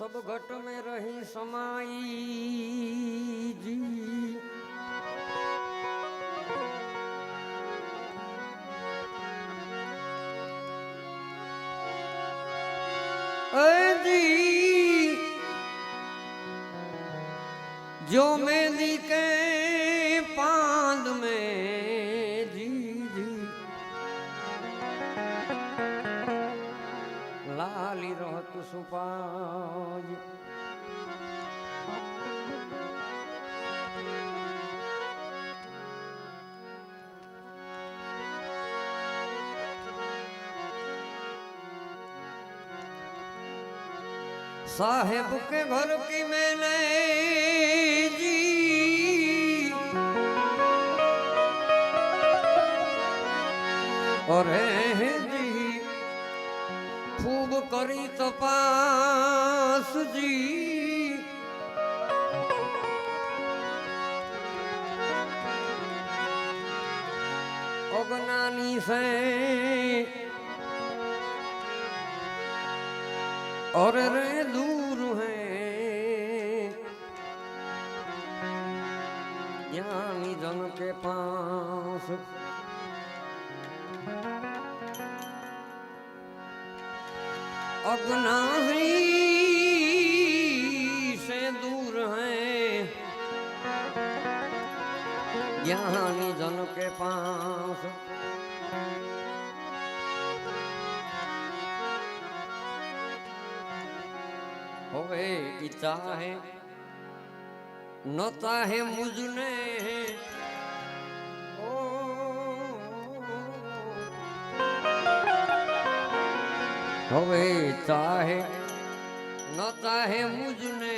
सब घट में रही समाई जी ऐ जी जो मेली साहेब के घर की मैंने जी और जी खूब करी तपास जी अगनानी से और रे दूर है ज्ञानी जन के पास अगनाही से दूर है ज्ञानी जन के पास હવે ઈચ્છા હે નતા હે મુજને હવે ચાહે ન ચાહે મુજને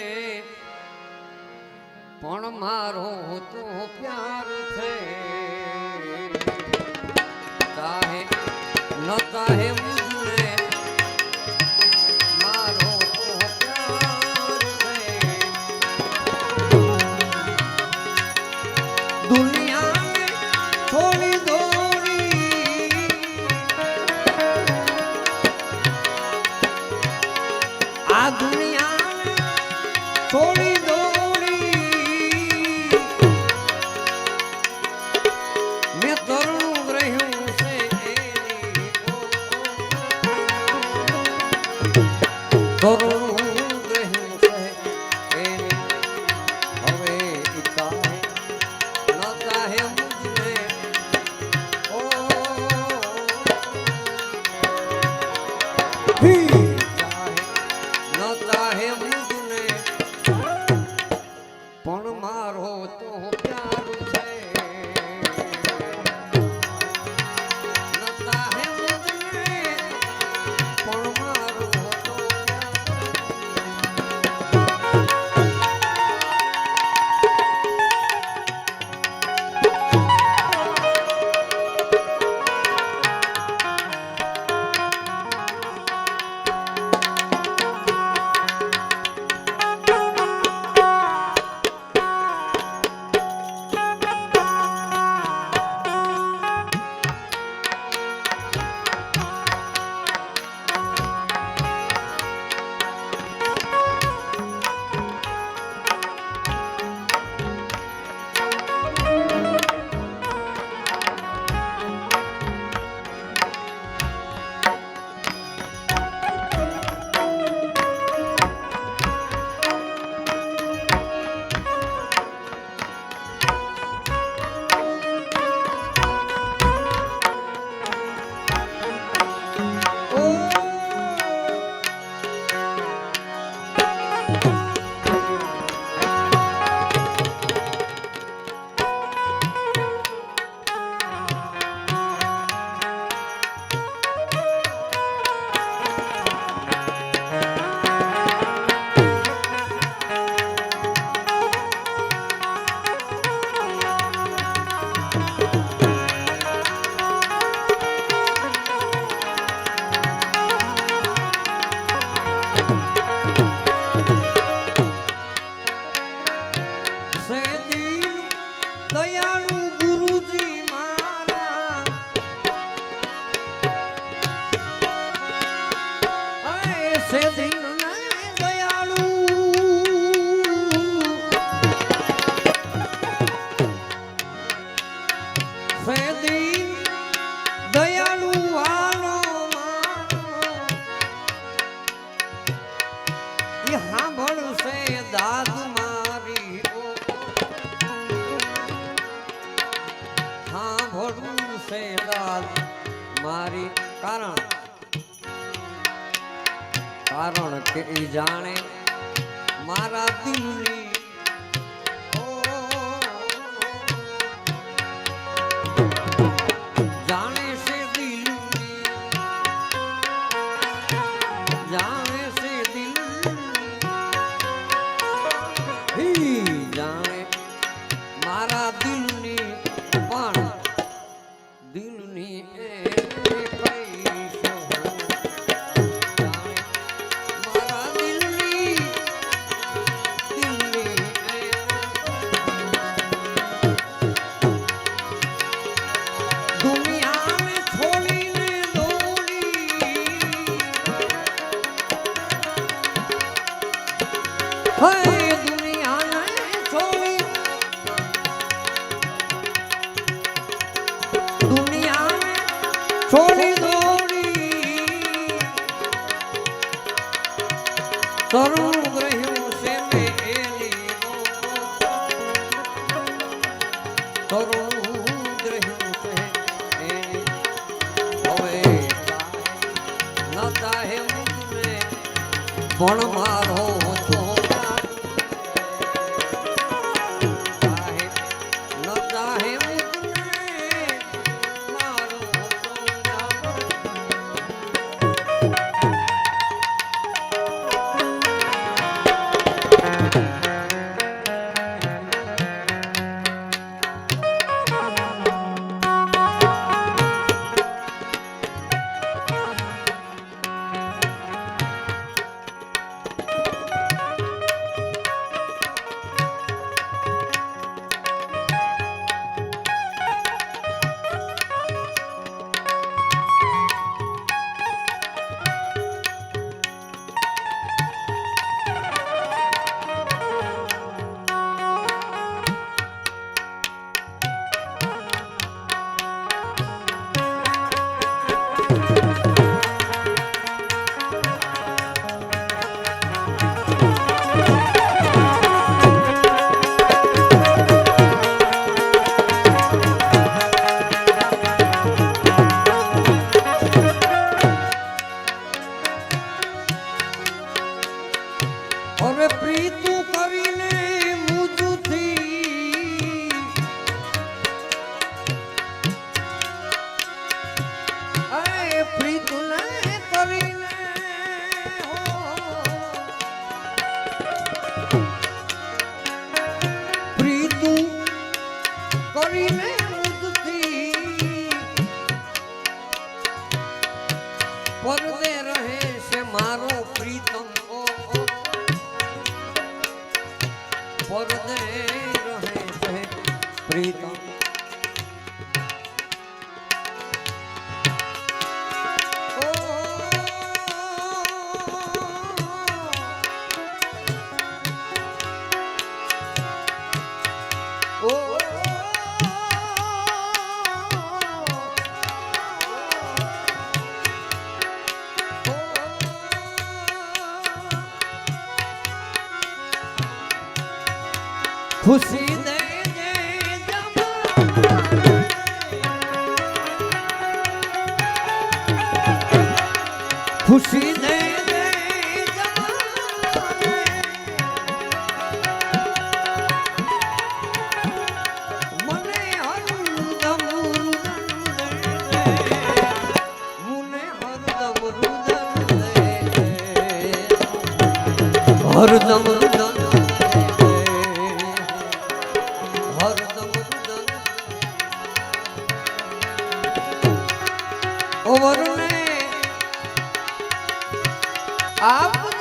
પણ મારો તો પ્યાર છે ચાહે ન ચાહે Doğru. પણ મારો খুশি ઓ વરુણે આપ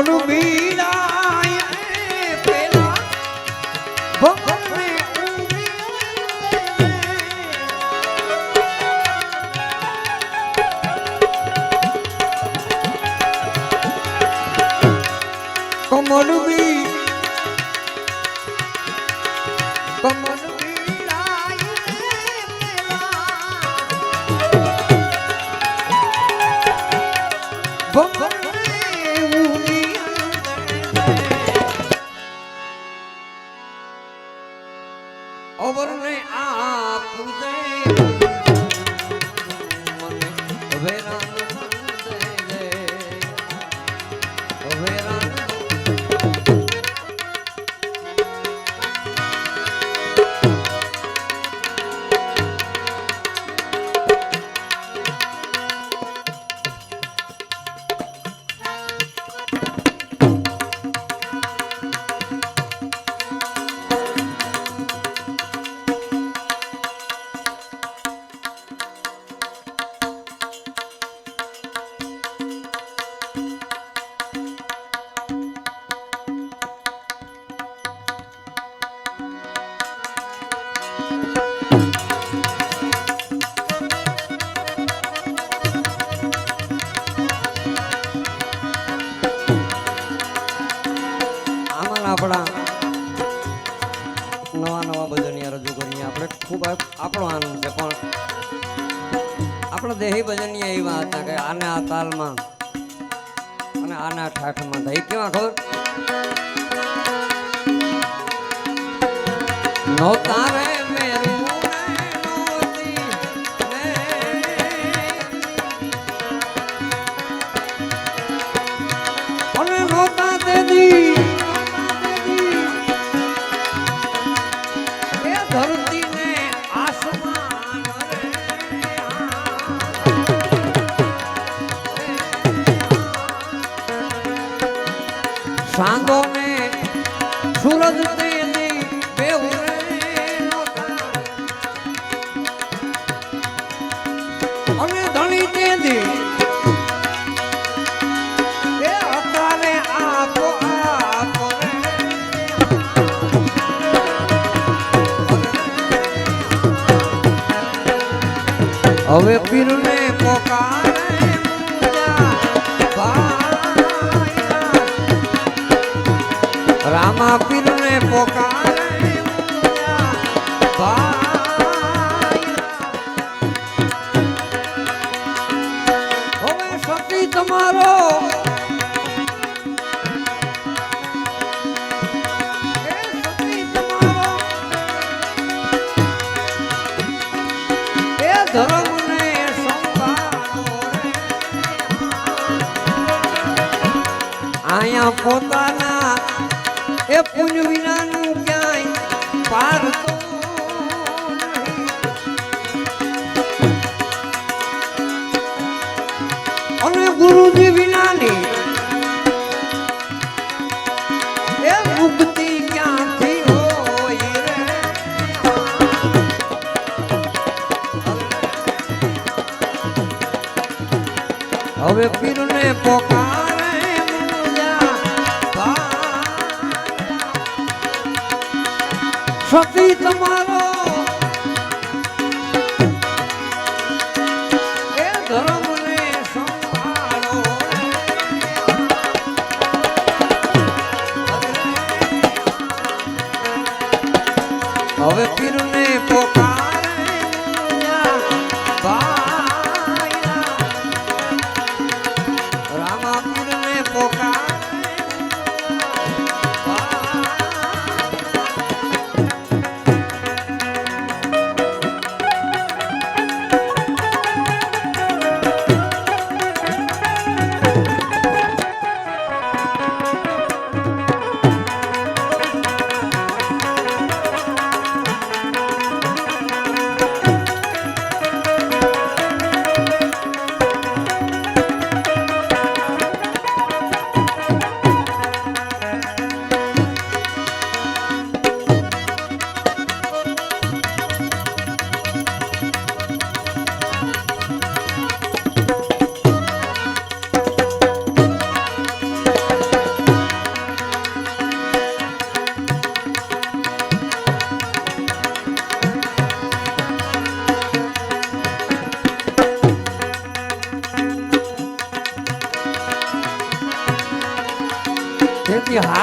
মৌলবী આને આ તાલમાં અને આના ઠાઠમાં થઈ કેવા ખબર? નોતા 传播。તમારો. ધર્મ અહીંયા પોતાના એ પુણ્ય વિનાનું ક્યાંય પાર હવે પીરને પોકારે સતી તમારો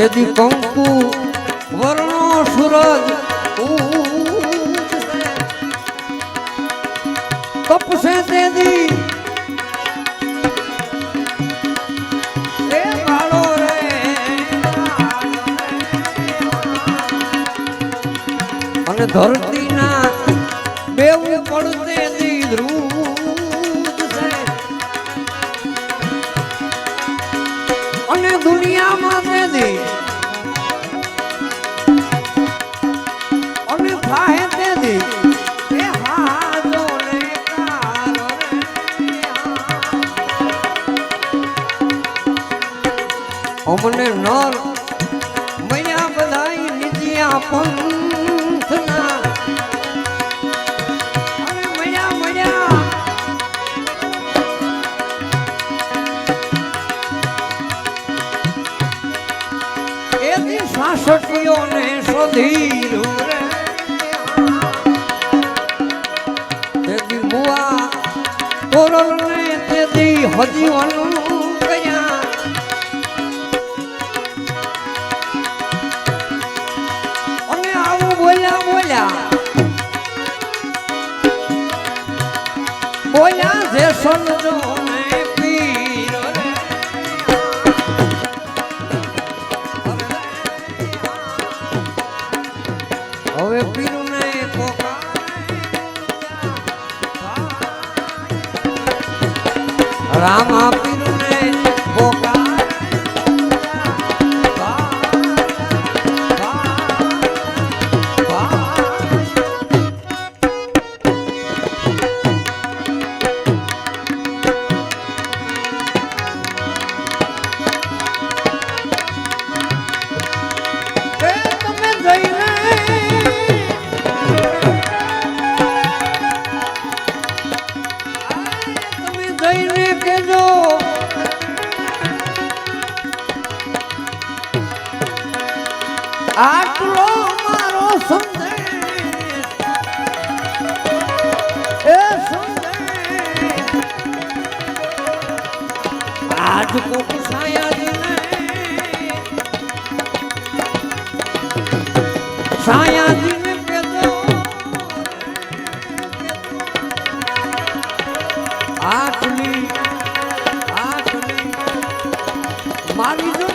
જેદી કંકુ વર્ણો સુરજ તપસે તેદી અને ધરતી ભુવા કોરોને તેથી હજી વનું કયા? અને આવું બોલ્યા બોલ્યા. બોલ્યા જે સોન જો આટલી આટલી મારી જો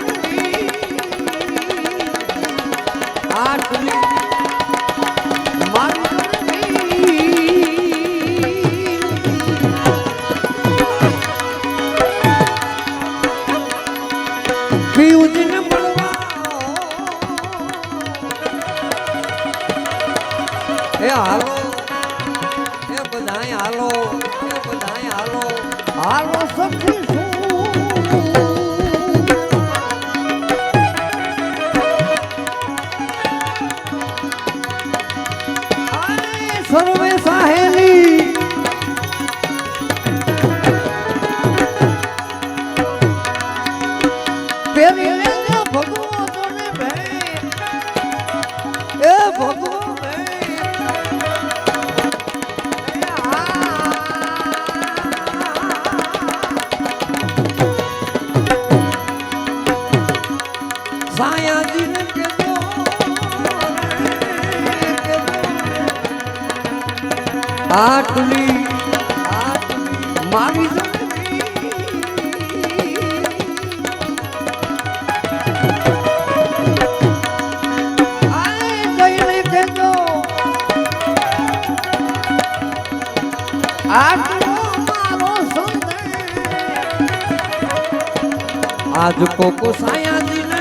આજ કોકો સાયાજીને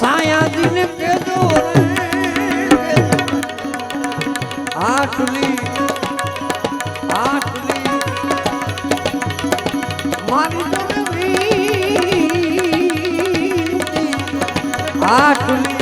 સાયાજીને કેજો આટલી આટલી મારી આટલી